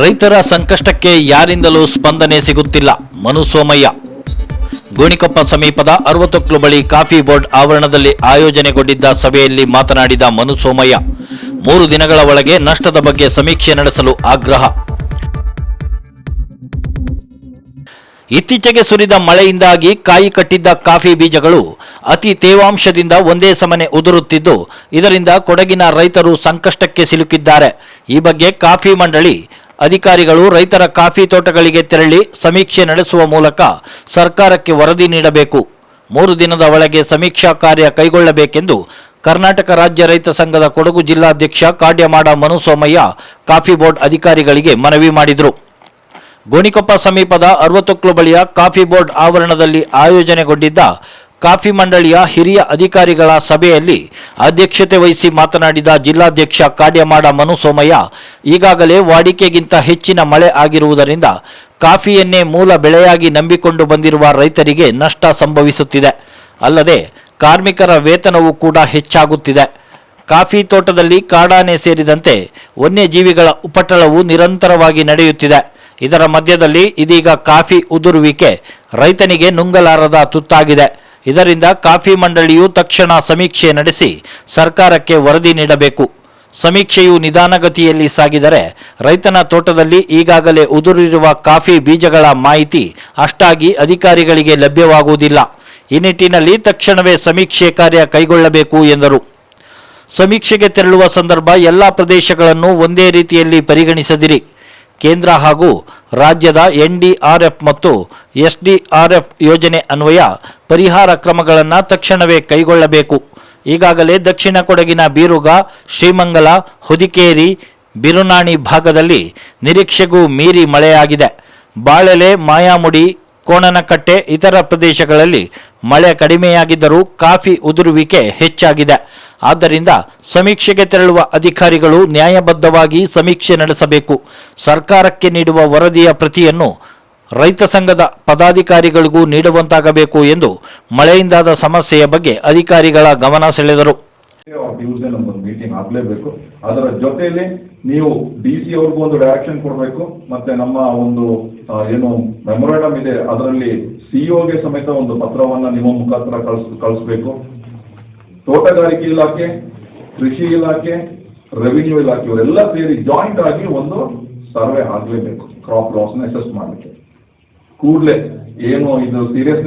ರೈತರ ಸಂಕಷ್ಟಕ್ಕೆ ಯಾರಿಂದಲೂ ಸ್ಪಂದನೆ ಸಿಗುತ್ತಿಲ್ಲ. ಮನು ಸೋಮಯ್ಯ. ಗೋಣಿಕೊಪ್ಪ ಸಮೀಪದ ಅರವತ್ತೊಕ್ಲು ಬಳಿ ಕಾಫಿ ಬೋರ್ಡ್ ಆವರಣದಲ್ಲಿ ಆಯೋಜನೆಗೊಂಡಿದ್ದ ಸಭೆಯಲ್ಲಿ ಮಾತನಾಡಿದ ಮನು ಸೋಮಯ್ಯ, ಮೂರು ದಿನಗಳ ಒಳಗೆ ನಷ್ಟದ ಬಗ್ಗೆ ಸಮೀಕ್ಷೆ ನಡೆಸಲು ಆಗ್ರಹ. ಇತ್ತೀಚೆಗೆ ಸುರಿದ ಮಳೆಯಿಂದಾಗಿ ಕಾಯಿ ಕಟ್ಟಿದ್ದ ಕಾಫಿ ಬೀಜಗಳು ಅತಿ ತೇವಾಂಶದಿಂದ ಒಂದೇ ಸಮನೆ ಉದುರುತ್ತಿದ್ದು, ಇದರಿಂದ ಕೊಡಗಿನ ರೈತರು ಸಂಕಷ್ಟಕ್ಕೆ ಸಿಲುಕಿದ್ದಾರೆ. ಈ ಬಗ್ಗೆ ಕಾಫಿ ಮಂಡಳಿ ಅಧಿಕಾರಿಗಳು ರೈತರ ಕಾಫಿ ತೋಟಗಳಿಗೆ ತೆರಳಿ ಸಮೀಕ್ಷೆ ನಡೆಸುವ ಮೂಲಕ ಸರ್ಕಾರಕ್ಕೆ ವರದಿ ನೀಡಬೇಕು. ಮೂರು ದಿನದ ಒಳಗೆ ಸಮೀಕ್ಷಾ ಕಾರ್ಯ ಕೈಗೊಳ್ಳಬೇಕೆಂದು ಕರ್ನಾಟಕ ರಾಜ್ಯ ರೈತ ಸಂಘದ ಕೊಡಗು ಜಿಲ್ಲಾಧ್ಯಕ್ಷ ಕಾಡ್ಯಮಾಡ ಮನು ಸೋಮಯ್ಯ ಕಾಫಿ ಬೋರ್ಡ್ ಅಧಿಕಾರಿಗಳಿಗೆ ಮನವಿ ಮಾಡಿದರು. ಗೋಣಿಕೊಪ್ಪ ಸಮೀಪದ ಅರವತ್ತೊಕ್ಲು ಬಳಿಯ ಕಾಫಿ ಬೋರ್ಡ್ ಆವರಣದಲ್ಲಿ ಆಯೋಜನೆಗೊಂಡಿದ್ದ ಕಾಫಿ ಮಂಡಳಿಯ ಹಿರಿಯ ಅಧಿಕಾರಿಗಳ ಸಭೆಯಲ್ಲಿ ಅಧ್ಯಕ್ಷತೆ ವಹಿಸಿ ಮಾತನಾಡಿದ ಜಿಲ್ಲಾಧ್ಯಕ್ಷ ಕಾಡ್ಯಮಾಡ ಮನು ಸೋಮಯ್ಯ, ಈಗಾಗಲೇ ವಾಡಿಕೆಗಿಂತ ಹೆಚ್ಚಿನ ಮಳೆ ಆಗಿರುವುದರಿಂದ ಕಾಫಿಯನ್ನೇ ಮೂಲ ಬೆಳೆಯಾಗಿ ನಂಬಿಕೊಂಡು ಬಂದಿರುವ ರೈತರಿಗೆ ನಷ್ಟ ಸಂಭವಿಸುತ್ತಿದೆ. ಅಲ್ಲದೆ ಕಾರ್ಮಿಕರ ವೇತನವೂ ಕೂಡ ಹೆಚ್ಚಾಗುತ್ತಿದೆ. ಕಾಫಿ ತೋಟದಲ್ಲಿ ಕಾಡಾನೆ ಸೇರಿದಂತೆ ವನ್ಯಜೀವಿಗಳ ಉಪಟಳವು ನಿರಂತರವಾಗಿ ನಡೆಯುತ್ತಿದೆ. ಇದರ ಮಧ್ಯದಲ್ಲಿ ಇದೀಗ ಕಾಫಿ ಉದುರುವಿಕೆ ರೈತನಿಗೆ ನುಂಗಲಾರದ ತುತ್ತಾಗಿದೆ. ಇದರಿಂದ ಕಾಫಿ ಮಂಡಳಿಯು ತಕ್ಷಣ ಸಮೀಕ್ಷೆ ನಡೆಸಿ ಸರ್ಕಾರಕ್ಕೆ ವರದಿ ನೀಡಬೇಕು. ಸಮೀಕ್ಷೆಯು ನಿಧಾನಗತಿಯಲ್ಲಿ ಸಾಗಿದರೆ ರೈತನ ತೋಟದಲ್ಲಿ ಈಗಾಗಲೇ ಉದುರಿರುವ ಕಾಫಿ ಬೀಜಗಳ ಮಾಹಿತಿ ಅಷ್ಟಾಗಿ ಅಧಿಕಾರಿಗಳಿಗೆ ಲಭ್ಯವಾಗುವುದಿಲ್ಲ. ಈ ನಿಟ್ಟಿನಲ್ಲಿ ತಕ್ಷಣವೇ ಸಮೀಕ್ಷೆ ಕಾರ್ಯ ಕೈಗೊಳ್ಳಬೇಕು ಎಂದರು. ಸಮೀಕ್ಷೆಗೆ ತೆರಳುವ ಸಂದರ್ಭ ಎಲ್ಲ ಪ್ರದೇಶಗಳನ್ನು ಒಂದೇ ರೀತಿಯಲ್ಲಿ ಪರಿಗಣಿಸದಿರಿ. ಕೇಂದ್ರ ಹಾಗೂ ರಾಜ್ಯದ ಎನ್ಡಿಆರ್ಎಫ್ ಮತ್ತು ಎಸ್ಡಿಆರ್ಎಫ್ ಯೋಜನೆ ಅನ್ವಯ ಪರಿಹಾರ ಕ್ರಮಗಳನ್ನು ತಕ್ಷಣವೇ ಕೈಗೊಳ್ಳಬೇಕು. ಈಗಾಗಲೇ ದಕ್ಷಿಣ ಕೊಡಗಿನ ಬೀರುಗ, ಶ್ರೀಮಂಗಲ, ಹುದಿಕೇರಿ, ಬಿರುನಾಣಿ ಭಾಗದಲ್ಲಿ ನಿರೀಕ್ಷೆಗೂ ಮೀರಿ ಮಳೆಯಾಗಿದೆ. ಬಾಳೆಲೆ, ಮಾಯಾಮುಡಿ ಕೋಣನಕಟ್ಟೆ ಇತರ ಪ್ರದೇಶಗಳಲ್ಲಿ ಮಳೆ ಕಡಿಮೆಯಾಗಿದ್ದರೂ ಕಾಫಿ ಉದುರುವಿಕೆ ಹೆಚ್ಚಾಗಿದೆ. ಆದ್ದರಿಂದ ಸಮೀಕ್ಷೆಗೆ ತೆರಳುವ ಅಧಿಕಾರಿಗಳು ನ್ಯಾಯಬದ್ಧವಾಗಿ ಸಮೀಕ್ಷೆ ನಡೆಸಬೇಕು. ಸರ್ಕಾರಕ್ಕೆ ನೀಡುವ ವರದಿಯ ಪ್ರತಿಯನ್ನು ರೈತ ಸಂಘದ ಪದಾಧಿಕಾರಿಗಳಿಗೂ ನೀಡುವಂತಾಗಬೇಕು ಎಂದು ಮಳೆಯಿಂದಾದ ಸಮಸ್ಯೆಯ ಬಗ್ಗೆ ಅಧಿಕಾರಿಗಳ ಗಮನ ಸೆಳೆದರು. ಟ್ಯೂಸ್ಡೇ ನಮ್ದೊಂದು ಮೀಟಿಂಗ್ ಆಗಲೇಬೇಕು. ಅದರ ಜೊತೆಯಲ್ಲಿ ನೀವು ಡಿ ಸಿ ಅವ್ರಿಗೂ ಒಂದು ಡೈರೆಕ್ಷನ್ ಕೊಡಬೇಕು, ಮತ್ತೆ ನಮ್ಮ ಒಂದು ಏನು ಮೆಮೊರಾಂಡಮ್ ಇದೆ, ಅದರಲ್ಲಿ ಸಿಇಒಗೆ ಸಮೇತ ಒಂದು ಪತ್ರವನ್ನ ನಿಮ್ಮ ಮುಖಾಂತರ ಕಳಿಸ್, ಕಳಿಸ್ಬೇಕು. ತೋಟಗಾರಿಕೆ ಇಲಾಖೆ, ಕೃಷಿ ಇಲಾಖೆ ರೆವಿನ್ಯೂ ಇಲಾಖೆ, ಇವರೆಲ್ಲ ಸೇರಿ ಜಾಯಿಂಟ್ ಆಗಿ ಒಂದು ಸರ್ವೆ ಆಗಲೇಬೇಕು ಕ್ರಾಪ್ ಲಾಸ್ನ ಅಸೆಸ್ ಮಾಡಲಿಕ್ಕೆ. ಕೂಡಲೇ ಏನು ಇದು ಸೀರಿಯಸ್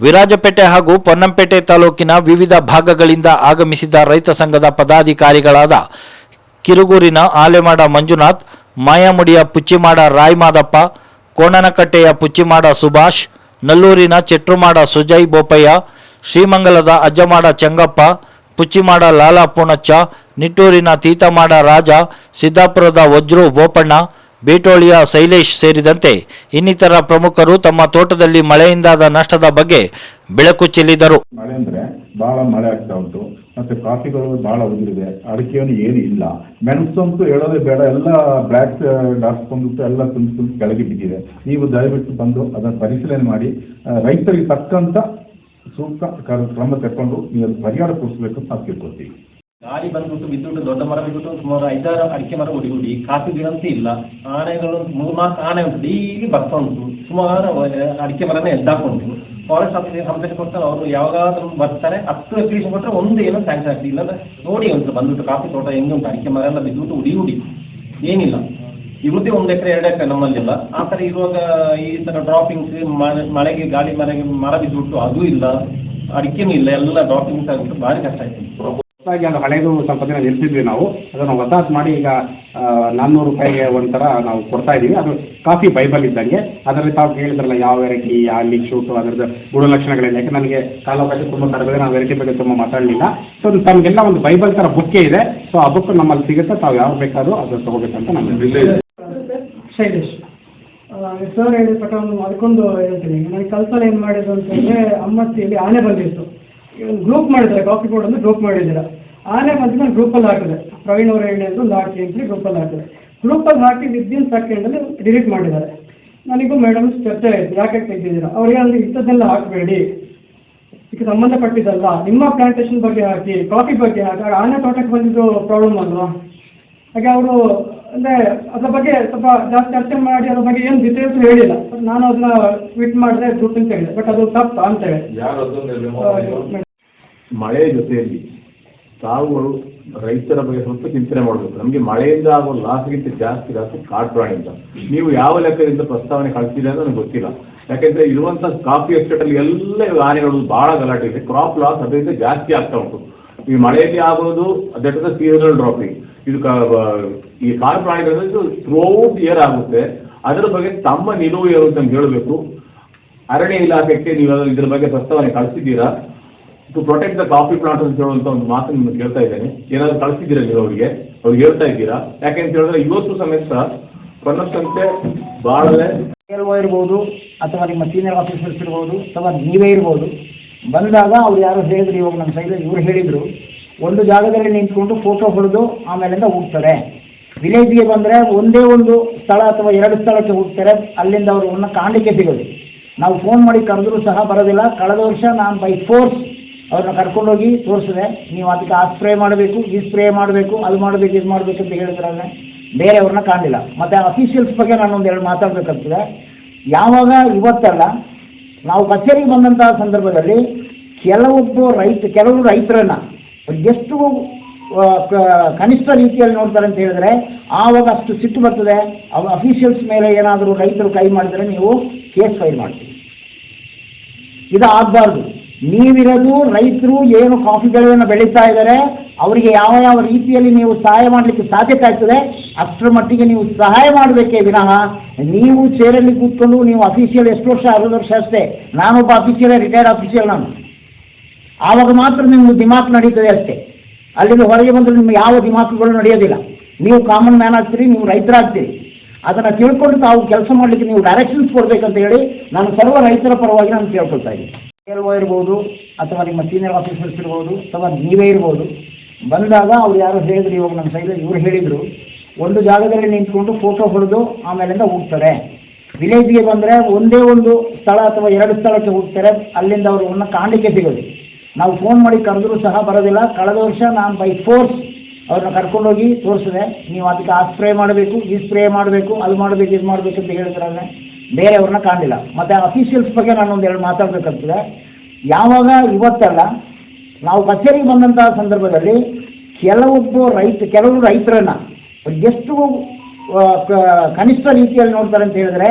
ವಿರಾಜಪೇಟೆ ಹಾಗೂ ಪೊನ್ನಂಪೇಟೆ ತಾಲೂಕಿನ ವಿವಿಧ ಭಾಗಗಳಿಂದ ಆಗಮಿಸಿದ ರೈತ ಸಂಘದ ಪದಾಧಿಕಾರಿಗಳಾದ ಕಿರುಗೂರಿನ ಆಲೆಮಾಡ ಮಂಜುನಾಥ್, ಮಾಯಾಮುಡಿಯ ಪುಚ್ಚಿಮಾಡ ರಾಯಮಾದಪ್ಪ, ಕೋಣನಕಟ್ಟೆಯ ಪುಚ್ಚಿಮಾಡ ಸುಭಾಷ್, ನಲ್ಲೂರಿನ ಚೆಟ್ರುಮಾಡ ಸುಜಯ್ ಬೋಪಯ್ಯ, ಶ್ರೀಮಂಗಲದ ಅಜ್ಜಮಾಡ ಚಂಗಪ್ಪ, ಪುಚ್ಚಿಮಾಡ ಲಾಲಾ ಪೂಣಚ್ಚ, ನಿಟ್ಟೂರಿನ ತೀತಮಾಡ ರಾಜ, ಸಿದ್ದಾಪುರದ ವಜ್ರು ಬೋಪಣ್ಣ ಬೇಟೋಳಿಯ ಶೈಲೇಶ್ ಸೇರಿದಂತೆ ಇನ್ನಿತರ ಪ್ರಮುಖರು ತಮ್ಮ ತೋಟದಲ್ಲಿ ಮಳೆಯಿಂದಾದ ನಷ್ಟದ ಬಗ್ಗೆ ಬೆಳಕು ಚೆಲ್ಲಿದರು. ಮಳೆ ಅಂದ್ರೆ ಬಹಳ ಮಳೆ ಆಗ್ತಾ ಉಂಟು. ಮತ್ತೆ ಕಾಫಿಗಳು ಬಹಳ ಉದುರಿದೆ. ಅಡಿಕೆಯನ್ನು ಏನು ಇಲ್ಲ. ಮೆಣಸಂತೂ ಹೇಳೋದೇ ಬೇಡ. ಎಲ್ಲ ಬ್ಲ್ಯಾಕ್ ಡಾರ್ಕ್ ಎಲ್ಲ ತುಂಬ ತುಂಬ ಕೆಳಗೆ ಬಿದ್ದಿದೆ. ನೀವು ದಯವಿಟ್ಟು ಬಂದು ಅದನ್ನು ಪರಿಶೀಲನೆ ಮಾಡಿ. ರೈತರಿಗೆ ತಕ್ಕಂತ ಸೂಕ್ತ ಕ್ರಮ ತಕ್ಕೊಂಡು ನೀವು ಪರಿಹಾರ ಕೊಡಿಸ್ಬೇಕು ಅಂತ ನಾವು ಗಾಳಿ ಬಂದ್ಬಿಟ್ಟು ಬಿದ್ದುಬಿಟ್ಟು ದೊಡ್ಡ ಮರ ಬಿದ್ದುಬಿಟ್ಟು ಸುಮಾರು ಐದಾರು ಅಡಿಕೆ ಮರ ಹುಡಿ ಹುಡಿ, ಕಾಫಿ ಗಿಡಂತೂ ಇಲ್ಲ. ಆನೆಗಳು ಮೂರು ನಾಲ್ಕು ಆನೆ ಉಂಟು ಡೈಲಿ ಬರ್ತಾ ಉಂಟು. ಸುಮಾರು ಅಡಿಕೆ ಮರನೇ ಎದ್ದಾಕೊಂಡು ಫಾರೆಸ್ಟ್ ಆಫೀಸ್ ಕಂಪ್ಲೇಂಟ್ ಕೊಡ್ತಾರೆ ಅವರು ಯಾವಾಗಾದ್ರೂ ಬರ್ತಾರೆ, ಹತ್ತು ಅಪ್ಲಿಕೇಶನ್ ಕೊಟ್ಟರೆ ಒಂದು ಏನೋ ಸ್ಯಾಂಕ್ಷನ್ ಆಗ್ತಿಲ್ಲ ಇಲ್ಲಾಂದ್ರೆ ನೋಡಿ ಒಂದು ಬಂದ್ಬಿಟ್ಟು ಕಾಫಿ ತೋಟ ಹೆಂಗೆ ಉಂಟು, ಅಡಿಕೆ ಮರ ಎಲ್ಲ ಬಿದ್ದುಬಿಟ್ಟು ಉಡಿ ಹುಡಿ. ಏನಿಲ್ಲ. ಇರುದೇ ಒಂದು ಎಕರೆ, ಎರಡು ಎಕರೆ ನಮ್ಮಲ್ಲಿಲ್ಲ. ಆ ಥರ ಇರುವಾಗ ಈ ಥರ ಡ್ರಾಪಿಂಗ್ಸ್ ಮಳೆಗೆ, ಗಾಳಿ ಮರಗೆ ಮರ ಬಿದ್ದುಬಿಟ್ಟು ಅದೂ ಇಲ್ಲ. ಅಡಿಕೆನೂ ಇಲ್ಲ, ಎಲ್ಲ ಡ್ರಾಪಿಂಗ್ಸ್ ಆಗಿಬಿಟ್ಟು ಭಾರಿ ಕಷ್ಟ ಆಯ್ತು. ಹೊಸದಾಗಿ ಅದು ಹಳೆಯದು ಸ್ವಲ್ಪ ದಿನ ನಿಲ್ಸಿದ್ವಿ ನಾವು. ಅದನ್ನು ವಸಾಹತು ಮಾಡಿ ಈಗ ನಾನ್ನೂರು ರೂಪಾಯಿಗೆ ಒಂಥರ ನಾವು ಕೊಡ್ತಾ ಇದ್ದೀವಿ ಅದು ಕಾಫಿ ಬೈಬಲ್ ಇದ್ದಂಗೆ. ಅದರಲ್ಲಿ ತಾವು ಕೇಳಿದ್ರಲ್ಲ ಯಾವ ವೆರೈಟಿ ಯಾವ ಲೀಕ್ ಶೂಟು ಅದರದ್ದು ಗುಣಲಕ್ಷಣಗಳೇನು. ಯಾಕೆ ನನಗೆ ಕಾಲಾವಕಾಶ ತುಂಬ ಕಡಿಮೆ ನಾವು ವೆರೈಟಿ ಬಗ್ಗೆ ತುಂಬ ಮಾತಾಡಲಿಲ್ಲ. ಸೊ ತಮಗೆಲ್ಲ ಒಂದು ಬೈಬಲ್ ಥರ ಬುಕ್ಕೇ ಇದೆ. ಸೊ ಆ ಬುಕ್ ನಮ್ಮಲ್ಲಿ ಸಿಗುತ್ತೆ. ತಾವು ಯಾವ ಬೇಕಾದರೂ ಅದು ತಗೋಬೇಕಂತ ನಮ್ಮ ವಿಲೇಜ್ ಶೈಲೇಶ್ ಸರ್ ಹೇಳಿದ ಪ್ರಕಾರ ಒಂದು ಅದಕ್ಕೊಂದು ಹೇಳ್ತೀನಿ. ನನಗೆ ಕಲ್ಪನೆ ಏನು ಮಾಡಿದ್ರು ಅಂತಂದರೆ ಅಮ್ಮತ್ತಿಯಲ್ಲಿ ಆನೆ ಬಂದಿತ್ತು. ಗ್ರೂಪ್ ಮಾಡಿದ್ರೆ ಕಾಫಿ ಬೋರ್ಡ್ ಅಂದ್ರೆ ಗ್ರೂಪ್ ಮಾಡಿದ್ದೀರ. ಆನೆ ಬಂದು ನಾನು ಗ್ರೂಪಲ್ಲಿ ಹಾಕಿದೆ. ಪ್ರವೀಣ್ ಅವರ ಹೇಳಿದ್ರು ಹಾಕಿ ಅಂತೇಳಿ ಗ್ರೂಪಲ್ಲಿ ಹಾಕಿದೆ. ಗ್ರೂಪಲ್ಲಿ ಹಾಕಿ ವಿದಿನ್ ಸೆಕೆಂಡಲ್ಲಿ ಡಿಲೀಟ್ ಮಾಡಿದ್ದಾರೆ. ನನಗೂ ಮೇಡಮ್ ಚರ್ಚೆ ಆಯಿತು. ಯಾಕೆ ತೆಗೆದಿದ್ದೀರಾ ಅವ್ರಿಗೆ ಅಲ್ಲಿ ಇಂಥದ್ದೆಲ್ಲ ಹಾಕಬೇಡಿ. ಇದಕ್ಕೆ ಸಂಬಂಧಪಟ್ಟಿದ್ದಲ್ಲ ನಿಮ್ಮ ಪ್ಲಾಂಟೇಶನ್ ಬಗ್ಗೆ ಹಾಕಿ ಕಾಫಿ ಬಗ್ಗೆ ಹಾಕಿ. ಆನೆ ತೋಟಕ್ಕೆ ಬಂದಿದ್ದು ಪ್ರಾಬ್ಲಮ್ ಅಲ್ವಾ? ಹಾಗೆ ಅವರು ಅಂದರೆ ಅದ್ರ ಬಗ್ಗೆ ಸ್ವಲ್ಪ ಜಾಸ್ತಿ ಚರ್ಚೆ ಮಾಡಿ ಅದ್ರ ಬಗ್ಗೆ ಏನು ಡಿಟೇಲ್ಸ್ ಹೇಳಿಲ್ಲ. ಬಟ್ ನಾನು ಅದನ್ನ ಟ್ವೀಟ್ ಮಾಡಿದೆ ಅಂತ ಹೇಳಿದೆ. ಬಟ್ ಅದು ತಪ್ಪು ಅಂತ ಹೇಳಿ ಮಳೆ ಜೊತೆಯಲ್ಲಿ ತಾವುಗಳು ರೈತರ ಬಗ್ಗೆ ಸ್ವಲ್ಪ ಚಿಂತನೆ ಮಾಡಬೇಕು. ನಮಗೆ ಮಳೆಯಿಂದ ಆಗೋ ಲಾಸ್ಗಿಂತ ಜಾಸ್ತಿ ಲಾಸ್ ಕಾಡು ಪ್ರಾಣಿಯಿಂದ. ನೀವು ಯಾವ ಲೆಕ್ಕದಿಂದ ಪ್ರಸ್ತಾವನೆ ಕಳಿಸಿದೆ ಅಂತ ನನಗೆ ಗೊತ್ತಿಲ್ಲ. ಯಾಕೆಂದ್ರೆ ಇರುವಂಥ ಕಾಫಿ ಎಸ್ಟೇಟಲ್ಲಿ ಎಲ್ಲ ಆನೆಗಳು ಭಾಳ ಗಲಾಟೆ ಇದೆ. ಕ್ರಾಪ್ ಲಾಸ್ ಅದರಿಂದ ಜಾಸ್ತಿ ಆಗ್ತಾ ಉಂಟು. ಈ ಮಳೆಯಲ್ಲಿ ಆಗೋದು ದಟ್ ಇಸ್ ಸೀಸನಲ್ ಡ್ರಾಪಿಂಗ್ ಇದು ಈ ಕಾಡು ಪ್ರಾಣಿಗಳು ಥ್ರೂಔಟ್ ಇಯರ್ ಆಗುತ್ತೆ. ಅದರ ಬಗ್ಗೆ ತಮ್ಮ ನಿಲುವು ಏನು ಅಂತ ಹೇಳಬೇಕು. ಅರಣ್ಯ ಇಲಾಖೆಗೆ ನೀವು ಇದರ ಬಗ್ಗೆ ಪ್ರಸ್ತಾವನೆ ಕಳಿಸಿದ್ದೀರಾ? To protect the coffee plant ಅಂತ ಹೇಳುವಂತ ಒಂದು ಮಾತು ನಿಮ್ಗೆ ಕೇಳ್ತಾ ಇದ್ದೇನೆ. ಏನಾದ್ರು ಕಳಿಸಿದ್ದೀರಾ ನೀವು ಅವರಿಗೆ? ಅವ್ರಿಗೆ ಹೇಳ್ತಾ ಇದ್ದೀರಾ? ಯಾಕೆಂತ ಹೇಳಿದ್ರೆ ಇವತ್ತು ಸಮೇತ ಪನ್ನಸಂತೆ ಬಾಳಲೆ ಎಲ್ಒ ಇರ್ಬೋದು ಅಥವಾ ನಿಮ್ಮ ಸೀನಿಯರ್ ಆಫೀಸರ್ಸ್ ಇರ್ಬೋದು ಅಥವಾ ನೀವೇ ಇರ್ಬೋದು. ಬಂದಾಗ ಅವ್ರು ಯಾರೋ ಹೇಳಿದ್ರು, ಇವಾಗ ನಮ್ಮ ಸೈಡ್ ಇವ್ರು ಹೇಳಿದರು. ಒಂದು ಜಾಗದಲ್ಲಿ ನಿಂತ್ಕೊಂಡು ಫೋಟೋ ಹೊಡೆದು ಆಮೇಲಿಂದ ಹೋಗ್ತಾರೆ. ವಿಲೇಜ್ಗೆ ಬಂದರೆ ಒಂದೇ ಒಂದು ಸ್ಥಳ ಅಥವಾ ಎರಡು ಸ್ಥಳಕ್ಕೆ ಹೋಗ್ತಾರೆ. ಅಲ್ಲಿಂದ ಅವ್ರನ್ನ ಕಾಣಲಿಕ್ಕೆ ಸಿಗೋದು. ನಾವು ಫೋನ್ ಮಾಡಿ ಕರೆದ್ರೂ ಸಹ ಬರೋದಿಲ್ಲ. ಕಳೆದ ವರ್ಷ ನಾನು ಬೈ ಫೋರ್ಸ್ ಅವ್ರನ್ನ ಕರ್ಕೊಂಡೋಗಿ ತೋರಿಸಿದೆ. ನೀವು ಅದಕ್ಕೆ ಆ ಸ್ಪ್ರೇ ಮಾಡಬೇಕು, ಈ ಸ್ಪ್ರೇ ಮಾಡಬೇಕು, ಅದು ಮಾಡಬೇಕು, ಇದು ಮಾಡಬೇಕು ಅಂತ ಹೇಳಿದ್ರಲ್ಲೇ ಬೇರೆಯವ್ರನ್ನ ಕಾಣಲಿಲ್ಲ. ಮತ್ತು ಅಫೀಷಿಯಲ್ಸ್ ಬಗ್ಗೆ ನಾನು ಒಂದು ಎರಡು ಮಾತಾಡಬೇಕಾಗ್ತದೆ. ಯಾವಾಗ? ಇವತ್ತಲ್ಲ. ನಾವು ಕಚೇರಿಗೆ ಬಂದಂತಹ ಸಂದರ್ಭದಲ್ಲಿ ಕೆಲವೊಬ್ಬ ರೈತ ಕೆಲವರು ರೈತರನ್ನು ಎಷ್ಟು ಕನಿಷ್ಠ ರೀತಿಯಲ್ಲಿ ನೋಡ್ತಾರೆ ಅಂತ ಹೇಳಿದ್ರೆ, ಆವಾಗ ಅಷ್ಟು ಸಿಟ್ಟು ಬರ್ತದೆ. ಅವ ಅಫೀಷಿಯಲ್ಸ್ ಮೇಲೆ ಏನಾದರೂ ರೈತರು ಕೈ ಮಾಡಿದರೆ ನೀವು ಕೇಸ್ ಫೈಲ್ ಮಾಡ್ತೀವಿ ಇದು ಆಗಬಾರ್ದು ನೀವಿರೋದು ರೈತರು ಏನು ಕಾಫಿ ಬೆಳೆಯನ್ನು ಬೆಳೀತಾ ಇದ್ದಾರೆ, ಅವರಿಗೆ ಯಾವ ಯಾವ ರೀತಿಯಲ್ಲಿ ನೀವು ಸಹಾಯ ಮಾಡಲಿಕ್ಕೆ ಸಾಧ್ಯತೆ ಆಗ್ತದೆ, ಅಷ್ಟರ ಮಟ್ಟಿಗೆ ನೀವು ಸಹಾಯ ಮಾಡಬೇಕೇ ವಿನಃ ನೀವು ಚೇರಲ್ಲಿ ಕೂತ್ಕೊಂಡು ನೀವು ಅಫಿಷಿಯಲ್ ಎಷ್ಟು ವರ್ಷ, ಅರವತ್ತು ವರ್ಷ ಅಷ್ಟೇ, ನಾನೊಬ್ಬ ಅಫಿಷಿಯಲ್ ರಿಟೈರ್ಡ್ ಅಫಿಷಿಯಲ್ ನಾನು. ಆವಾಗ ಮಾತ್ರ ನಿಮ್ಮದು ದಿಮಾಕ್ ನಡೀತದೆ ಅಷ್ಟೇ. ಅಲ್ಲಿಂದ ಹೊರಗೆ ಬಂದರೆ ನಿಮ್ಗೆ ಯಾವ ದಿಮಾಕುಗಳು ನಡೆಯೋದಿಲ್ಲ. ನೀವು ಕಾಮನ್ ಮ್ಯಾನ್ ಆಗ್ತೀರಿ, ನೀವು ರೈತರಾಗ್ತೀರಿ. ಅದನ್ನು ತಿಳ್ಕೊಂಡು ತಾವು ಕೆಲಸ ಮಾಡಲಿಕ್ಕೆ ನೀವು ಡೈರೆಕ್ಷನ್ಸ್ ಕೊಡಬೇಕಂತ ಹೇಳಿ ನಾನು ಸರ್ವ ರೈತರ ಪರವಾಗಿ ನಾನು ಕೇಳ್ಕೊಳ್ತಾ ಇದ್ದೀನಿ. ಎಲ್ಒ ಇರ್ಬೋದು, ಅಥವಾ ನಿಮ್ಮ ಸೀನಿಯರ್ ಆಫೀಸರ್ಸ್ ಇರ್ಬೋದು, ಅಥವಾ ನೀವೇ ಇರ್ಬೋದು, ಬಂದಾಗ ಅವ್ರು ಯಾರೋ ಹೇಳಿದ್ರು, ಇವಾಗ ನಮ್ಮ ಸೈಡ್ ಇವ್ರು ಹೇಳಿದರು, ಒಂದು ಜಾಗದಲ್ಲಿ ನಿಂತ್ಕೊಂಡು ಫೋಟೋ ಹೊಡೆದು ಆಮೇಲಿಂದ ಹೋಗ್ತಾರೆ. ವಿಲೇಜ್ಗೆ ಬಂದರೆ ಒಂದೇ ಒಂದು ಸ್ಥಳ ಅಥವಾ ಎರಡು ಸ್ಥಳಕ್ಕೆ ಹೋಗ್ತಾರೆ, ಅಲ್ಲಿಂದ ಅವರು ಒಂದು ಕಾಣಲಿಕ್ಕೆ ಸಿಗೋದು. ನಾವು ಫೋನ್ ಮಾಡಿ ಕರೆದ್ರೂ ಸಹ ಬರೋದಿಲ್ಲ. ಕಳೆದ ವರ್ಷ ನಾನು ಬೈ ಫೋರ್ಸ್ ಅವ್ರನ್ನ ಕರ್ಕೊಂಡೋಗಿ ತೋರಿಸಿದೆ. ನೀವು ಅದಕ್ಕೆ ಆ ಸ್ಪ್ರೇ ಮಾಡಬೇಕು, ಈ ಸ್ಪ್ರೇ ಮಾಡಬೇಕು, ಅದು ಮಾಡಬೇಕು, ಇದು ಮಾಡಬೇಕು ಅಂತ ಹೇಳಿದ್ರಲ್ಲೇ ಬೇರೆಯವ್ರನ್ನ ಕಾಣಲಿಲ್ಲ. ಮತ್ತು ಅಫೀಷಿಯಲ್ಸ್ ಬಗ್ಗೆ ನಾನು ಒಂದು ಎರಡು ಮಾತಾಡಬೇಕಾಗ್ತದೆ ಯಾವಾಗ? ಇವತ್ತಲ್ಲ. ನಾವು ಕಚೇರಿಗೆ ಬಂದಂತಹ ಸಂದರ್ಭದಲ್ಲಿ ಕೆಲವೊಬ್ಬ ರೈತ ಕೆಲವರು ರೈತರನ್ನು ಎಷ್ಟು ಕನಿಷ್ಠ ರೀತಿಯಲ್ಲಿ ನೋಡ್ತಾರೆ ಅಂತ ಹೇಳಿದ್ರೆ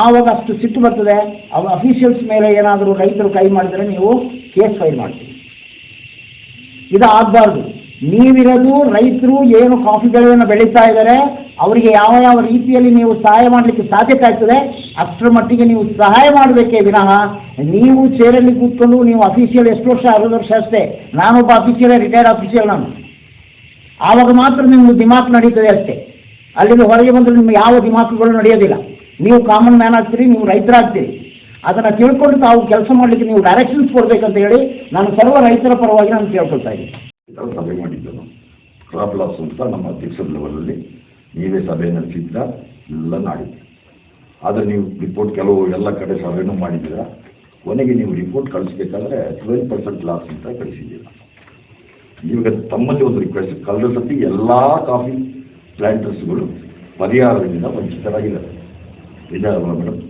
ಆವಾಗ ಅಷ್ಟು ಸಿಟ್ಟು ಬರ್ತದೆ. ಅವ ಅಫೀಷಿಯಲ್ಸ್ ಮೇಲೆ ಏನಾದರೂ ರೈತರು ಕೈ ಮಾಡಿದರೆ ನೀವು ಕೇಸ್ ಫೈಲ್ ಮಾಡ್ತೀವಿ ಇದು ಆಗಬಾರ್ದು ನೀವಿರೋದು ರೈತರು ಏನು ಕಾಫಿ ಬೆಳೆಯನ್ನು ಬೆಳೀತಾ ಇದ್ದಾರೆ, ಅವರಿಗೆ ಯಾವ ಯಾವ ರೀತಿಯಲ್ಲಿ ನೀವು ಸಹಾಯ ಮಾಡಲಿಕ್ಕೆ ಸಾಧ್ಯತೆ ಆಗ್ತದೆ ಅಷ್ಟರ ಮಟ್ಟಿಗೆ ನೀವು ಸಹಾಯ ಮಾಡಬೇಕೇ ವಿನಃ, ನೀವು ಚೇರಲ್ಲಿ ಕೂತ್ಕೊಂಡು ನೀವು ಅಫೀಷಿಯಲ್ ಎಷ್ಟು ವರ್ಷ, ಅರವತ್ತು ವರ್ಷ ಅಷ್ಟೇ, ನಾನೊಬ್ಬ ಅಫೀಷಿಯಲ್ ರಿಟೈರ್ಡ್ ಅಫೀಷಿಯಲ್ ನಾನು. ಆವಾಗ ಮಾತ್ರ ನಿಮ್ಮದು ದಿಮಾಕ್ ನಡೀತದೆ ಅಷ್ಟೇ. ಅಲ್ಲಿಂದ ಹೊರಗೆ ಬಂದರೆ ನಿಮ್ಗೆ ಯಾವ ದಿಮಾಕುಗಳು ನಡೆಯೋದಿಲ್ಲ. ನೀವು ಕಾಮನ್ ಮ್ಯಾನ್ ಆಗ್ತೀರಿ, ನೀವು ರೈತರಾಗ್ತೀರಿ. ಅದನ್ನು ತಿಳ್ಕೊಂಡು ತಾವು ಕೆಲಸ ಮಾಡಲಿಕ್ಕೆ ನೀವು ಡೈರೆಕ್ಷನ್ಸ್ ಕೊಡಬೇಕಂತ ಹೇಳಿ ನಾನು ಸರ್ವ ರೈತರ ಪರವಾಗಿ ನಾನು ಕೇಳ್ಕೊಳ್ತಾ ಇದ್ದೀನಿ. ಸಭೆ ಮಾಡಿದ್ದನು ಕ್ರಾಪ್ ಲಾಸ್ ಅಂತ ನಮ್ಮ ಅಧ್ಯಕ್ಷರ ಲೆವೆಲಲ್ಲಿ ನೀವೇ ಸಭೆ ನಡೆಸಿದ್ರ ಎಲ್ಲ ನಾಡಿದ್ದು. ಆದರೆ ನೀವು ರಿಪೋರ್ಟ್ ಕೆಲವು ಎಲ್ಲ ಕಡೆ ಸರ್ವೇನೂ ಮಾಡಿದ್ದೀರಾ. ಕೊನೆಗೆ ನೀವು ರಿಪೋರ್ಟ್ ಕಳಿಸ್ಬೇಕಾದ್ರೆ ಟ್ವೆಲ್ ಪರ್ಸೆಂಟ್ ಲಾಸ್ ಅಂತ ಕಳಿಸಿದ್ದೀರ. ಈಗ ತಮ್ಮಲ್ಲಿ ಒಂದು ರಿಕ್ವೆಸ್ಟ್ ಕಳೆದ ಸತಿ ಎಲ್ಲ ಕಾಫಿ ಪ್ಲ್ಯಾಂಟರ್ಸ್ಗಳು ಪರಿಹಾರದಿಂದ ವಂಚಿತರಾಗಿದ್ದಾರೆ. ಇದಾರಲ್ಲ ಮೇಡಮ್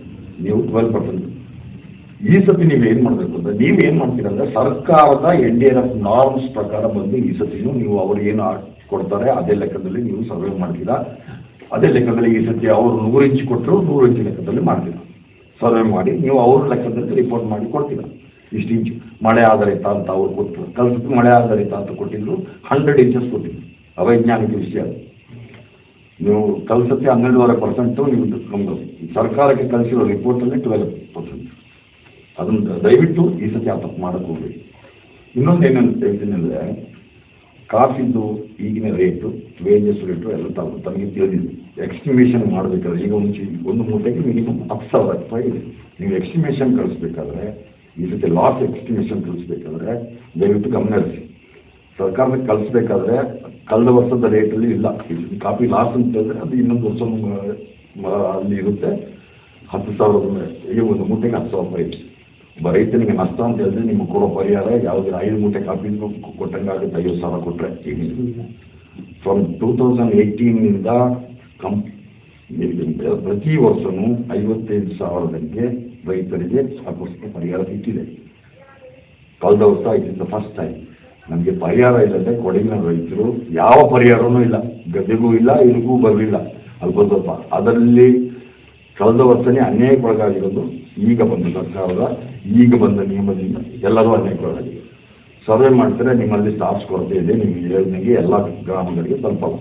ನೀವು ಟ್ವೆಲ್ ಪರ್ಸೆಂಟ್ ಈ ಸತಿ ನೀವು ಏನು ಮಾಡಬೇಕು ಅಂದರೆ ನೀವು ಏನು ಮಾಡ್ತೀರ ಅಂದ್ರೆ ಸರ್ಕಾರದ ಎನ್ ಡಿ ಎಫ್ ನಾರ್ಮ್ಸ್ ಪ್ರಕಾರ ಬಂದು ಈ ಸತಿನೂ ನೀವು ಅವ್ರು ಏನು ಕೊಡ್ತಾರೆ, ಅದೇ ಲೆಕ್ಕದಲ್ಲಿ ನೀವು ಸರ್ವೆ ಮಾಡ್ತೀರಾ? ಅದೇ ಲೆಕ್ಕದಲ್ಲಿ ಈ ಸತಿ ಅವರು ನೂರು ಇಂಚ್ ಕೊಟ್ಟರು ನೂರು ಇಂಚ್ ಲೆಕ್ಕದಲ್ಲಿ ಮಾಡ್ತೀವಿ ಸರ್ವೆ ಮಾಡಿ, ನೀವು ಅವ್ರ ಲೆಕ್ಕದಲ್ಲಿ ರಿಪೋರ್ಟ್ ಮಾಡಿ ಕೊಡ್ತೀರಾ? ಇಷ್ಟು ಇಂಚು. ಮಳೆ ಆಧಾರಿತ ಅಂತ ಅವ್ರು ಕೊಟ್ಟರು ಕಲ್ಸಕ್ಕೆ ಮಳೆ ಆಧಾರಿತ ಅಂತ ಕೊಟ್ಟಿದ್ರು ಹಂಡ್ರೆಡ್ ಇಂಚಸ್ ಕೊಟ್ಟಿದ್ರು. ಅವೈಜ್ಞಾನಿಕ ವಿಷಯ ಅದು. ನೀವು ಕಲ್ಸಕ್ಕೆ ಹನ್ನೆರಡೂವರೆ ಪರ್ಸೆಂಟು ನೀವು ನಮ್ಮದು ಸರ್ಕಾರಕ್ಕೆ ಕಳಿಸಿರೋ ರಿಪೋರ್ಟಲ್ಲಿ ಟ್ವೆಲ್ ಪರ್ಸೆಂಟ್ ಅದನ್ನು ದಯವಿಟ್ಟು ಈ ಸತಿ ಆ ತಪ್ಪು ಮಾಡಕ್ಕೆ ಇನ್ನೊಂದು ಏನಂತ ಹೇಳ್ತೀನಿ ಅಂದರೆ ಕಾಫಿದು ಈಗಿನ ರೇಟು ವೇಜಸ್ ರೇಟು ಎಲ್ಲ ತಮಗೆ ತಿಳಿದಿದೆ. ಎಕ್ಸ್ಟಿಮೇಷನ್ ಮಾಡಬೇಕಾದ್ರೆ ಈಗ ಒಂದು ಚೀ- ಒಂದು ಮೂಟೆಗೆ ಮಿನಿಮಮ್ ಹತ್ತು ಸಾವಿರ ರೂಪಾಯಿ ಇದೆ ನೀವು ಎಕ್ಸ್ಟಿಮೇಷನ್ ಕಳಿಸ್ಬೇಕಾದ್ರೆ ಈ ರೀತಿ ಲಾಸ್ ಎಕ್ಸ್ಟಿಮೇಷನ್ ಕಳಿಸ್ಬೇಕಾದ್ರೆ ದಯವಿಟ್ಟು ಗಮನ ಹರಿಸಿ ಸರ್ಕಾರಕ್ಕೆ ಕಳಿಸ್ಬೇಕಾದ್ರೆ ಕಳೆದ ವರ್ಷದ ರೇಟಲ್ಲಿ ಇಲ್ಲ. ಈ ಕಾಪಿ ಲಾಸ್ ಅಂತ ಹೇಳಿದ್ರೆ ಅದು ಇನ್ನೊಂದು ವರ್ಷ ಅಲ್ಲಿ ಇರುತ್ತೆ. ಹತ್ತು ಸಾವಿರದ ಈಗ ಒಂದು ಮೂಟೆಗೆ ಹತ್ತು ಸಾವಿರ ರೂಪಾಯಿ ರೈತನಿಗೆ ನಷ್ಟ ಅಂತ ಹೇಳಿದ್ರೆ ನಿಮ್ಗೆ ಕೊಡೋ ಪರಿಹಾರ ಯಾವುದೇ ಐದು ಮೂಟೆ ಕಾಫಿ ಕೊಟ್ಟಂಗಾಗುತ್ತೆ ಐವತ್ತು ಸಾವಿರ ಕೊಟ್ಟರೆ ಏನಿಲ್ಲ ಫ್ರಮ್ ಟೂ ತೌಸಂಡ್ ಏಯ್ಟೀನಿಂದ ಕಂ ಪ್ರತಿ ವರ್ಷವೂ ಐವತ್ತೈದು ಸಾವಿರದಂಗೆ ರೈತರಿಗೆ ಸಾಕಷ್ಟು ಪರಿಹಾರ ಸಿಕ್ಕಿದೆ. ಕಳೆದ ವರ್ಷ ಇಟ್ ಫಸ್ಟ್ ಟೈಮ್. ನಮಗೆ ಪರಿಹಾರ ಇಲ್ಲದೆ ಕೊಡಗಿನ ರೈತರು. ಯಾವ ಪರಿಹಾರವೂ ಇಲ್ಲ. ಗದ್ದೆಗೂ ಇಲ್ಲ ಇದಕ್ಕೂ ಬರಲಿಲ್ಲ. ಅಲ್ಪ ಸ್ವಲ್ಪ ಅದರಲ್ಲಿ ಕಳೆದ ವರ್ಷನೇ ಅನ್ಯಾಯಕ್ಕೊಳಗಾಗಿರೋದು ಈಗ ಬಂದ ಸರ್ಕಾರದ ಈಗ ಬಂದ ನಿಯಮದಿಂದ ಎಲ್ಲರೂ ಅನ್ಯಾಯಕ್ಕೊಳಗಾಗಿದೆ ಸರ್ವೆ ಮಾಡ್ತಾರೆ, ನಿಮ್ಮಲ್ಲಿ ಸ್ಟಾಫ್ಸ್ ಕೊರತೆ ಇದೆ ನಿಮಗೆ ಹೇಳಿದಂಗೆ ಎಲ್ಲ ಗ್ರಾಮಗಳಿಗೆ ತಲುಪಲ್ಲ.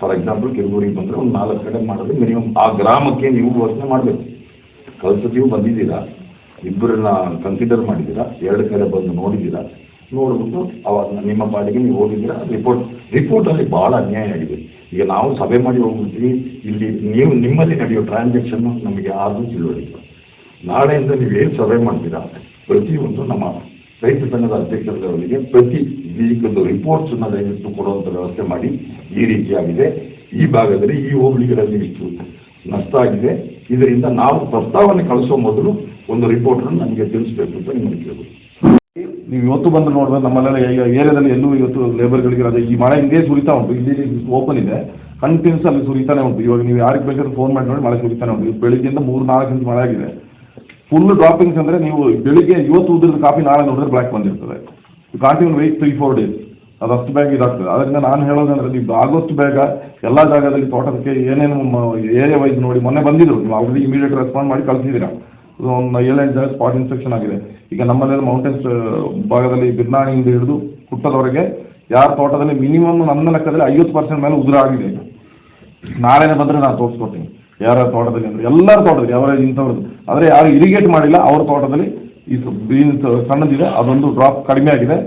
ಫಾರ್ ಎಕ್ಸಾಂಪಲ್ ಕಿರುಗೂರಿಗೆ ಬಂದರೆ ಒಂದು ನಾಲ್ಕು ಕಡೆ ಮಾಡಿದ್ರೆ ಮಿನಿಮಮ್ ಆ ಗ್ರಾಮಕ್ಕೆ ನೀವು ಯೋಚನೆ ಮಾಡಬೇಕು. ಕಲ್ಸತಿಯು ಬಂದಿದ್ದೀರಾ? ಇಬ್ಬರನ್ನ ಕನ್ಸಿಡರ್ ಮಾಡಿದ್ದೀರಾ? ಎರಡು ಕಡೆ ಬಂದು ನೋಡಿದ್ದೀರಾ? ನೋಡಿಬಿಟ್ಟು ಅವಾಗ ನಿಮ್ಮ ಪಾಡಿಗೆ ನೀವು ಹೋಗಿದ್ದೀರಾ? ರಿಪೋರ್ಟ್ ರಿಪೋರ್ಟಲ್ಲಿ ಭಾಳ ಅನ್ಯಾಯ ಆಗಿದೆ. ಈಗ ನಾವು ಸಭೆ ಮಾಡಿ ಹೋಗ್ಬಿಡ್ತೀವಿ. ಇಲ್ಲಿ ನೀವು ನಿಮ್ಮಲ್ಲಿ ನಡೆಯೋ ಟ್ರಾನ್ಸಾಕ್ಷನ್ನು ನಮಗೆ ಆದರೂ ತಿಳುವಳಿಕೆ ನಾಳೆಯಿಂದ ನೀವು ಏನು ಸಭೆ ಮಾಡ್ತೀರಾ? ಪ್ರತಿಯೊಂದು ನಮ್ಮ ರೈತ ಸಂಘದ ಅಧ್ಯಕ್ಷರವರಿಗೆ ಪ್ರತಿ ವೀಕದ್ದು ರಿಪೋರ್ಟ್ ದಯವಿಟ್ಟು ಕೊಡುವಂಥ ವ್ಯವಸ್ಥೆ ಮಾಡಿ ಈ ರೀತಿಯಾಗಿದೆ. ಈ ಭಾಗದಲ್ಲಿ ಈ ಹೋಬಳಿಗಳಲ್ಲಿ ಇಷ್ಟು ನಷ್ಟ ಆಗಿದೆ. ಇದರಿಂದ ನಾವು ಪ್ರಸ್ತಾವನೆ ಕಳಿಸೋ ಮೊದಲು ಒಂದು ರಿಪೋರ್ಟನ್ನು ನಮಗೆ ತಿಳಿಸಬೇಕು ಅಂತ ನಿಮಗೆ ಕೇಳಬಹುದು ನೀವು ಇವತ್ತು ಬಂದು ನೋಡಿದ್ರೆ ನಮ್ಮಲ್ಲೆಲ್ಲ ಈಗ ಏರಿಯಾದಲ್ಲಿ ಎಲ್ಲೂ ಇವತ್ತು ಲೇಬರ್ಗಳಿಗೆ ಅದೇ ಈ ಮಳೆ ಹಿಂದೆ ಸುರಿತಾ ಉಂಟು. ಇಲ್ಲಿ ಓಪನ್ ಇದೆ. ಕಂಟಿನ್ಯೂಸ್ ಅಲ್ಲಿ ಸುರಿತಾನೆ ಉಂಟು. ಇವಾಗ ನೀವು ಯಾರಿಗೆ ಬೇಕಾದ್ರೂ ಫೋನ್ ಮಾಡಿ ನೋಡಿ ಮಳೆ ಸುರಿತಾನೆ ಉಂಟು. ಬೆಳಿಗ್ಗೆಯಿಂದ ಮೂರು ನಾಲ್ಕು ಗಂಟೆ ಮಳೆ ಆಗಿದೆ. ಫುಲ್ ಡ್ರಾಪಿಂಗ್ಸ್ ಅಂದರೆ ನೀವು ಬೆಳಿಗ್ಗೆ ಇವತ್ತು ಉದ್ರದ ಕಾಫಿ ನಾಳೆ ನೋಡಿದ್ರೆ ಬ್ಲ್ಯಾಕ್ ಬಂದಿರ್ತದೆ. ಒಂದು ವೆಯ್ಟ್ ತ್ರೀ ಫೋರ್ ಡೇಸ್ ಅದು ಅಷ್ಟು ಬೇಗ ಇದಾಗ್ತದೆ. ಅದರಿಂದ ನಾನು ಹೇಳೋದಂದ್ರೆ ನೀವು ಆಗೋಷ್ಟು ಬೇಗ ಎಲ್ಲ ಜಾಗದಲ್ಲಿ ತೋಟಕ್ಕೆ ಏನೇನು ಏರಿಯಾ ವೈಸ್ ನೋಡಿ ಮೊನ್ನೆ ಬಂದಿದ್ರು. ನೀವು ಆಲ್ರೆಡಿ ಇಮಿಡಿಯೇಟ್ ರೆಸ್ಪಾಂಡ್ ಮಾಡಿ ಕಳಿಸಿದ್ದೀರಾ. ಒಂದು ಏಳೆಂಟು ಜಾಗ ಸ್ಪಾಟ್ ಇನ್ಸ್ಪೆಕ್ಷನ್ ಆಗಿದೆ. ಈಗ ನಮ್ಮಲ್ಲೆಲ್ಲ ಮೌಂಟೇನ್ಸ್ ಭಾಗದಲ್ಲಿ ಬಿರ್ನಾಣಿಯಿಂದ ಹಿಡಿದು ಹುಟ್ಟದವರೆಗೆ ಯಾರ ತೋಟದಲ್ಲಿ ಮಿನಿಮಮ್ ನನ್ನ ಲೆಕ್ಕದಲ್ಲಿ ಐವತ್ತು ಪರ್ಸೆಂಟ್ ಮೇಲೆ ಉದುರಾಗಿದೆ. ನಾಳೆನೇ ಬಂದರೆ ನಾನು ತೋರಿಸ್ಕೊಡ್ತೀನಿ. ಯಾರ ತೋಟದಲ್ಲಿ ಅಂದರೆ ಎಲ್ಲರ ತೋಟದಲ್ಲಿ ಅವರ ಇಂಥವ್ರದ್ದು. ಆದರೆ ಯಾರು ಇರಿಗೇಟ್ ಮಾಡಿಲ್ಲ, ಅವ್ರ ತೋಟದಲ್ಲಿ ಇದು ಬೀನ್ಸ್ ಸಣ್ಣದಿದೆ, ಅದೊಂದು ಡ್ರಾಪ್ ಕಡಿಮೆ ಆಗಿದೆ.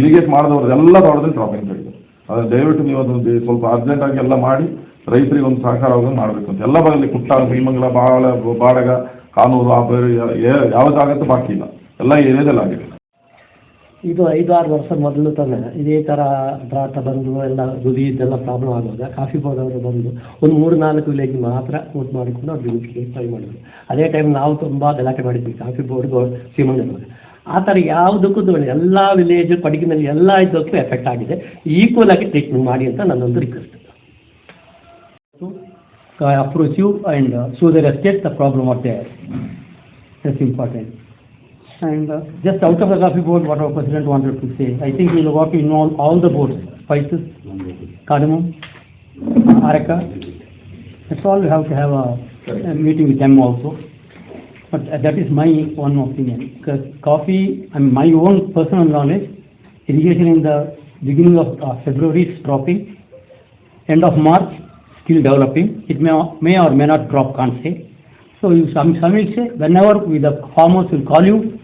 ಇರಿಗೇಟ್ ಮಾಡಿದವ್ರದ್ದು ಎಲ್ಲ ತೋಟದಲ್ಲಿ ಡ್ರಾಪಿಂಗ್ ಆಗಿದೆ ಆದರೆ ದಯವಿಟ್ಟು ನೀವು ಅದೊಂದು ಸ್ವಲ್ಪ ಅರ್ಜೆಂಟಾಗಿ ಎಲ್ಲ ಮಾಡಿ, ರೈತರಿಗೆ ಒಂದು ಸಹಕಾರವಾಗಿ ಮಾಡಬೇಕು ಅಂತ. ಎಲ್ಲ ಭಾಗದಲ್ಲಿ ಕುಟ್ಟ ಭೀಮಂಗಲ, ಬಾಳ, ಬಾಡಗ, ಕಾನೂರು, ಆ ಬೇರೆ ಯಾವ ಜಾಗತ್ತೂ ಬಾಕಿ ಇಲ್ಲ. ಎಲ್ಲ ಏರಿಯಾದಲ್ಲಿ ಆಗಿದೆ. ಇದು ಐದಾರು ವರ್ಷ ಮೊದಲು ತಾನೆ ಇದೇ ಥರ ಡ್ರಾಟ ಬಂದು ಎಲ್ಲ ರುದಿ ಇದೆಲ್ಲ ಪ್ರಾಬ್ಲಮ್ ಆಗುವಾಗ ಕಾಫಿ ಬೋರ್ಡವರು ಬಂದು ಒಂದು ಮೂರು ನಾಲ್ಕು ವಿಲೇಜ್ ಮಾತ್ರ ಊಟ ಮಾಡಿಕೊಂಡು ಅವ್ರು ಲಿಮಿಟ್ಗೆ ಟ್ರೈ ಮಾಡಿದ್ರು ಅದೇ ಟೈಮ್ ನಾವು ತುಂಬ ಗಲಾಟೆ ಮಾಡಿದ್ವಿ ಕಾಫಿ ಬೋರ್ಡ್ ಶ್ರೀಮಂಗಲದಲ್ಲಿ ಆ ಥರ ಯಾವುದಕ್ಕೂ ಎಲ್ಲ ವಿಲೇಜ್ ಪಡಗಿನಲ್ಲಿ ಎಲ್ಲ ಇದಕ್ಕೂ ಎಫೆಕ್ಟ್ ಆಗಿದೆ. ಈಕ್ವಲ್ ಆಗಿ ಟ್ರೀಟ್ಮೆಂಟ್ ಮಾಡಿ ಅಂತ ನನ್ನೊಂದು request approach you and so their estate the problem of their important And uh, just out of the coffee board, what our president wanted to say, I think we'll work in all, all the boards, spices, cardamom, areca. That's all we have to have a, a meeting with them also. But uh, that is my one opinion, because coffee, and my own personal knowledge, irrigation in the beginning of uh, February is dropping, end of March, still developing. It may, or- may or may not drop, can't say. So you, some, some will say, whenever we, the farmers will call you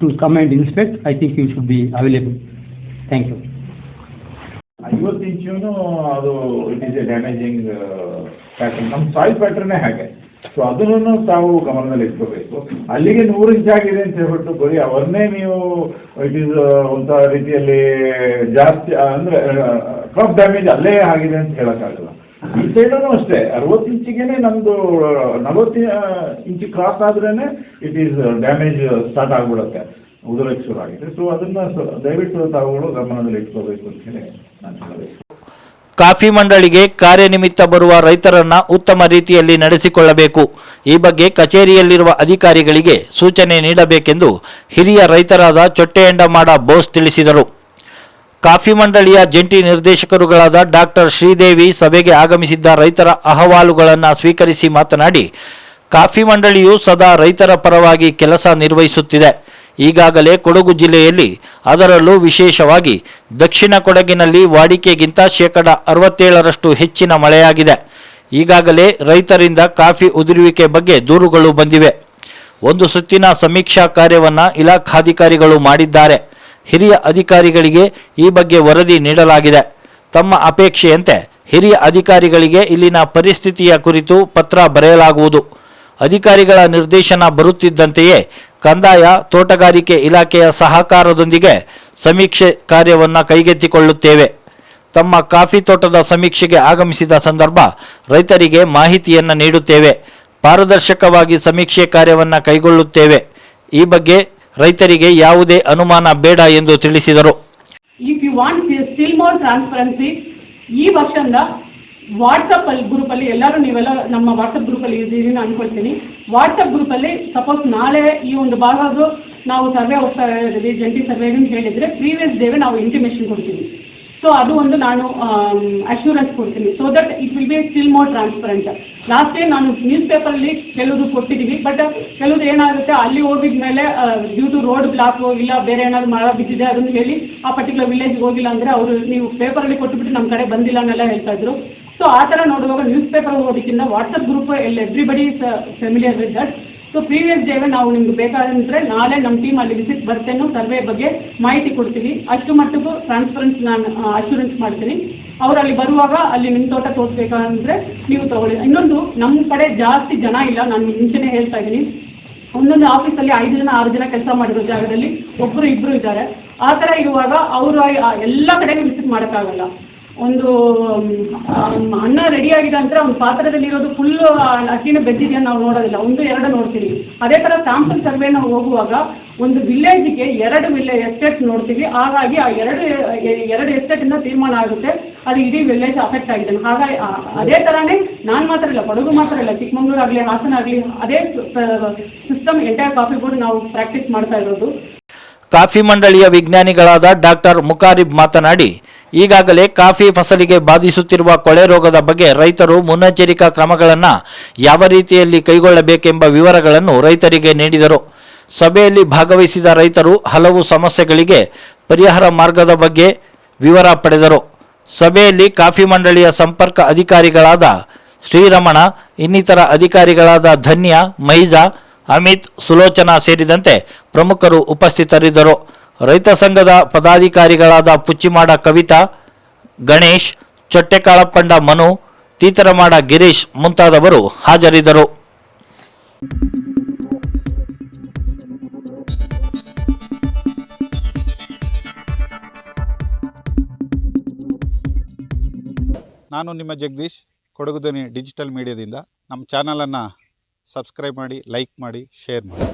to come and inspect, I think you should be available. Thank you. ಐವತ್ತು ಇಂಚೂ ಅದು it is a damaging pattern ನಮ್ಮ soil ಪ್ಯಾಟರ್ನೇ ಹಾಗೆ so ಅದನ್ನು ತಾವು ಗಮನದಲ್ಲಿ ಇಟ್ಕೋಬೇಕು ಅಲ್ಲಿಗೆ ನೂರು ಇಂಚ್ ಆಗಿದೆ ಅಂತ ಹೇಳ್ಬಿಟ್ಟು ಬರೀ ಅವರನ್ನೇ ನೀವು ಇಟ್ ಈಸ್ ಒಂಥರ ರೀತಿಯಲ್ಲಿ ಜಾಸ್ತಿ ಅಂದರೆ ಕ್ರಾಪ್ ಡ್ಯಾಮೇಜ್ ಅಲ್ಲೇ ಆಗಿದೆ ಅಂತ ಹೇಳೋಕ್ಕಾಗಲ್ಲ ಈ ಸೈಡೂ ಅಷ್ಟೇ. ಅರವತ್ತು ಇಂಚಿಗೆನೆ ನಮ್ಮದು ನಲವತ್ತು ಇಂಚ್ ಕ್ರಾಸ್ ಆದ್ರೇ ಇಟ್ ಈಸ್ ಡ್ಯಾಮೇಜ್ ಸ್ಟಾರ್ಟ್ ಆಗಿಬಿಡುತ್ತೆ. ಉದುರಕ್ಕೆ ಶುರು ಆಗಿದೆ ಸೊ ಅದನ್ನು ದಯವಿಟ್ಟು ತಾವುಗಳು ಗಮನದಲ್ಲಿ ಇಟ್ಕೋಬೇಕು ಅಂತ ಹೇಳಿ ನಾನು ಹೇಳಬೇಕು ಕಾಫಿ ಮಂಡಳಿಗೆ ಕಾರ್ಯನಿಮಿತ್ತ ಬರುವ ರೈತರನ್ನ ಉತ್ತಮ ರೀತಿಯಲ್ಲಿ ನಡೆಸಿಕೊಳ್ಳಬೇಕು. ಈ ಬಗ್ಗೆ ಕಚೇರಿಯಲ್ಲಿರುವ ಅಧಿಕಾರಿಗಳಿಗೆ ಸೂಚನೆ ನೀಡಬೇಕೆಂದು ಹಿರಿಯ ರೈತರಾದ ಚೊಟ್ಟೆಯಂಡಮಾಡ ಬೋಸ್ ತಿಳಿಸಿದರು. ಕಾಫಿ ಮಂಡಳಿಯ ಜಂಟಿ ನಿರ್ದೇಶಕರುಗಳಾದ ಡಾಕ್ಟರ್ ಶ್ರೀದೇವಿ ಸಭೆಗೆ ಆಗಮಿಸಿದ್ದ ರೈತರ ಅಹವಾಲುಗಳನ್ನು ಸ್ವೀಕರಿಸಿ ಮಾತನಾಡಿ, ಕಾಫಿ ಮಂಡಳಿಯು ಸದಾ ರೈತರ ಪರವಾಗಿ ಕೆಲಸ ನಿರ್ವಹಿಸುತ್ತಿದೆ. ಈಗಾಗಲೇ ಕೊಡಗು ಜಿಲ್ಲೆಯಲ್ಲಿ, ಅದರಲ್ಲೂ ವಿಶೇಷವಾಗಿ ದಕ್ಷಿಣ ಕೊಡಗಿನಲ್ಲಿ ವಾಡಿಕೆಗಿಂತ ಶೇಕಡ ಅರವತ್ತೇಳರಷ್ಟು ಹೆಚ್ಚಿನ ಮಳೆಯಾಗಿದೆ. ಈಗಾಗಲೇ ರೈತರಿಂದ ಕಾಫಿ ಉದುರುವಿಕೆ ಬಗ್ಗೆ ದೂರುಗಳು ಬಂದಿವೆ. ಒಂದು ಸುತ್ತಿನ ಸಮೀಕ್ಷಾ ಕಾರ್ಯವನ್ನು ಇಲಾಖಾಧಿಕಾರಿಗಳು ಮಾಡಿದ್ದಾರೆ. ಹಿರಿಯ ಅಧಿಕಾರಿಗಳಿಗೆ ಈ ಬಗ್ಗೆ ವರದಿ ನೀಡಲಾಗಿದೆ. ತಮ್ಮ ಅಪೇಕ್ಷೆಯಂತೆ ಹಿರಿಯ ಅಧಿಕಾರಿಗಳಿಗೆ ಇಲ್ಲಿನ ಪರಿಸ್ಥಿತಿಯ ಕುರಿತು ಪತ್ರ ಬರೆಯಲಾಗುವುದು. ಅಧಿಕಾರಿಗಳ ನಿರ್ದೇಶನ ಬರುತ್ತಿದ್ದಂತೆಯೇ ಕಂದಾಯ, ತೋಟಗಾರಿಕೆ ಇಲಾಖೆಯ ಸಹಕಾರದೊಂದಿಗೆ ಸಮೀಕ್ಷೆ ಕಾರ್ಯವನ್ನು ಕೈಗೆತ್ತಿಕೊಳ್ಳುತ್ತೇವೆ. ತಮ್ಮ ಕಾಫಿ ತೋಟದ ಸಮೀಕ್ಷೆಗೆ ಆಗಮಿಸಿದ ಸಂದರ್ಭ ರೈತರಿಗೆ ಮಾಹಿತಿಯನ್ನು ನೀಡುತ್ತೇವೆ. ಪಾರದರ್ಶಕವಾಗಿ ಸಮೀಕ್ಷೆ ಕಾರ್ಯವನ್ನು ಕೈಗೊಳ್ಳುತ್ತೇವೆ. ಈ ಬಗ್ಗೆ ರೈತರಿಗೆ ಯಾವುದೇ ಅನುಮಾನ ಬೇಡ ಎಂದು ತಿಳಿಸಿದರು. If you want still more transparency ಈ ವರ್ಷದಿಂದ ವಾಟ್ಸಪ್ ಅಲ್ಲಿ ಗ್ರೂಪಲ್ಲಿ ಎಲ್ಲರೂ ನೀವೆಲ್ಲ ನಮ್ಮ ವಾಟ್ಸಪ್ ಗ್ರೂಪಲ್ಲಿ ಇದ್ದೀರಿ ನಾನು ಅನ್ಕೊಳ್ತೀನಿ. ವಾಟ್ಸಪ್ ಗ್ರೂಪಲ್ಲಿ ಸಪೋಸ್ ನಾಳೆ ಈ ಒಂದು ಭಾಗದ್ದು ನಾವು ಸರ್ವೆ ಹೋಗ್ತಾ ಇದ್ದೀವಿ, ಜಂಟಿ ಸರ್ವೆ ಅಂತ ಹೇಳಿದರೆ ಪ್ರೀವಿಯಸ್ ಡೇವೆ ನಾವು ಇಂಟಿಮೇಷನ್ ಕೊಡ್ತೀವಿ. ಸೊ ಅದು ಒಂದು ನಾನು ಅಶ್ಯೂರೆನ್ಸ್ ಕೊಡ್ತೀನಿ. So that it will be still more transparent last time ನಾನು ನ್ಯೂಸ್ ಪೇಪರಲ್ಲಿ ಕೆಲವುದು ಕೊಟ್ಟಿದ್ದೀವಿ ಬಟ್ ಕೆಲವುದು ಏನಾಗುತ್ತೆ, ಅಲ್ಲಿ ಹೋಗಿದ ಮೇಲೆ ಡ್ಯೂ ಟು ರೋಡ್ ಬ್ಲಾಕ್ ಇಲ್ಲ ಬೇರೆ ಏನಾದ್ರು ಮರ ಬಿದ್ದಿದೆ ಅದನ್ನು ಹೇಳಿ ಆ ಪರ್ಟಿಕ್ಯುಲರ್ ವಿಲೇಜ್ಗೆ ಹೋಗಿಲ್ಲ ಅಂದರೆ ಅವರು ನೀವು ಪೇಪರಲ್ಲಿ ಕೊಟ್ಟುಬಿಟ್ಟು ನಮ್ಮ ಕಡೆ ಬಂದಿಲ್ಲ ಅನ್ನೆಲ್ಲ ಹೇಳ್ತಾ ಇದ್ರು. ಸೊ ಆ ಥರ ನೋಡುವಾಗ ನ್ಯೂಸ್ ಪೇಪರ್ ಓದೋದಕ್ಕಿಂತ ವಾಟ್ಸಪ್ ಗ್ರೂಪ್ ಎಲ್ಲ everybody familiar with that so previous day ನಾವು ನಿಮ್ಗೆ ಬೇಕಾದಂದರೆ ನಾಳೆ ನಮ್ಮ ಟೀಮ್ ಅಲ್ಲಿ ವಿಸಿಟ್ ಬರ್ತೇನೆ ಸರ್ವೆ ಬಗ್ಗೆ ಮಾಹಿತಿ ಕೊಡ್ತೀವಿ ಅಷ್ಟು ಮಟ್ಟಿಗೂ ಟ್ರಾನ್ಸ್ಪರೆನ್ಸ್ ನಾನು ಅಶ್ಯೂರೆನ್ಸ್ ಮಾಡ್ತೀನಿ. ಅವ್ರು ಅಲ್ಲಿ ಬರುವಾಗ ಅಲ್ಲಿ ನಿಮ್ಮ ತೋಟ ತೋರಿಸ್ಬೇಕಂದ್ರೆ ನೀವು ತಗೊಳ್ಳಿ. ಇನ್ನೊಂದು ನಮ್ಮ ಕಡೆ ಜಾಸ್ತಿ ಜನ ಇಲ್ಲ, ನಾನು ಮುಂಚೆನೇ ಹೇಳ್ತಾ ಇದ್ದೀನಿ. ಒಂದೊಂದು ಆಫೀಸಲ್ಲಿ ಐದು ಜನ, ಆರು ಜನ ಕೆಲಸ ಮಾಡಿರೋ ಜಾಗದಲ್ಲಿ ಒಬ್ಬರು ಇಬ್ಬರು ಇದ್ದಾರೆ. ಆ ಥರ ಇರುವಾಗ ಅವರು ಎಲ್ಲ ಕಡೆಗೂ ವಿಸಿಟ್ ಮಾಡೋಕ್ಕಾಗಲ್ಲ. ಒಂದು ಅನ್ನ ರೆಡಿ ಆಗಿದೆ ಅಂದರೆ ಒಂದು ಪಾತ್ರದಲ್ಲಿರೋದು ಫುಲ್ ಅಕ್ಕಿನ ಬೆದ್ದಿದೆಯಾ ನಾವು ನೋಡೋದಿಲ್ಲ. ಒಂದು, ಎರಡು ನೋಡ್ತೀವಿ. ಅದೇ ಥರ ಸ್ಯಾಂಪಲ್ ಸರ್ವೆ ನಾವು ಹೋಗುವಾಗ ಒಂದು ವಿಲೇಜ್ಗೆ ಎರಡು ವಿಲೇ ಎಸ್ಟೇಟ್ ನೋಡ್ತೀವಿ. ಹಾಗಾಗಿ ಆ ಎರಡು ಎರಡು ಎಸ್ಟೇಟಿಂದ ತೀರ್ಮಾನ ಆಗುತ್ತೆ. ಅದು ಇಡೀ ವಿಲೇಜ್ ಅಫೆಕ್ಟ್ ಆಗಿದೆ. ಹಾಗಾಗಿ ಅದೇ ಥರನೇ ನಾನು ಮಾತ್ರ ಇಲ್ಲ, ಕೊಡಗು ಮಾತ್ರ ಇಲ್ಲ, ಚಿಕ್ಕಮಂಗ್ಳೂರು ಆಗಲಿ, ಹಾಸನ ಆಗಲಿ, ಅದೇ ಸಿಸ್ಟಮ್ ಎಂಟೈರ್ ಕಾಫಿ ಬೋರ್ಡ್ ನಾವು ಪ್ರಾಕ್ಟೀಸ್ ಮಾಡ್ತಾ ಇರೋದು. ಕಾಫಿ ಮಂಡಳಿಯ ವಿಜ್ಞಾನಿಗಳಾದ ಡಾಕ್ಟರ್ ಮುಕಾರಿಬ್ ಮಾತನಾಡಿ ಈಗಾಗಲೇ ಕಾಫಿ ಫಸಲಿಗೆ ಬಾಧಿಸುತ್ತಿರುವ ಕೊಳೆ ರೋಗದ ಬಗ್ಗೆ ರೈತರು ಮುನ್ನೆಚ್ಚರಿಕಾ ಕ್ರಮಗಳನ್ನು ಯಾವ ರೀತಿಯಲ್ಲಿ ಕೈಗೊಳ್ಳಬೇಕೆಂಬ ವಿವರಗಳನ್ನು ರೈತರಿಗೆ ನೀಡಿದರು. ಸಭೆಯಲ್ಲಿ ಭಾಗವಹಿಸಿದ ರೈತರು ಹಲವು ಸಮಸ್ಯೆಗಳಿಗೆ ಪರಿಹಾರ ಮಾರ್ಗದ ಬಗ್ಗೆ ವಿವರ ಪಡೆದರು. ಸಭೆಯಲ್ಲಿ ಕಾಫಿ ಮಂಡಳಿಯ ಸಂಪರ್ಕ ಅಧಿಕಾರಿಗಳಾದ ಶ್ರೀರಮಣ, ಇನ್ನಿತರ ಅಧಿಕಾರಿಗಳಾದ ಧನ್ಯ, ಮೈಜಾ, ಅಮಿತ್, ಸುಲೋಚನಾ ಸೇರಿದಂತೆ ಪ್ರಮುಖರು ಉಪಸ್ಥಿತರಿದ್ದರು. ರೈತ ಸಂಘದ ಪದಾಧಿಕಾರಿಗಳಾದ ಪುಚ್ಚಿಮಾಡ ಕವಿತಾ, ಗಣೇಶ್, ಚೊಟ್ಟೆಕಾಳಪ್ಪಂಡ ಮನು, ತೀತರಮಾಡ ಗಿರೀಶ್ ಮುಂತಾದವರು ಹಾಜರಿದ್ದರು. ನಾನು ನಿಮ್ಮ ಜಗದೀಶ್ ಕೊಡಗುದನಿ ಡಿಜಿಟಲ್ ಮೀಡಿಯಾದಿಂದ. ನಮ್ಮ ಚಾನಲನ್ನು ಸಬ್ಸ್ಕ್ರೈಬ್ ಮಾಡಿ, ಲೈಕ್ ಮಾಡಿ, ಶೇರ್ ಮಾಡಿ.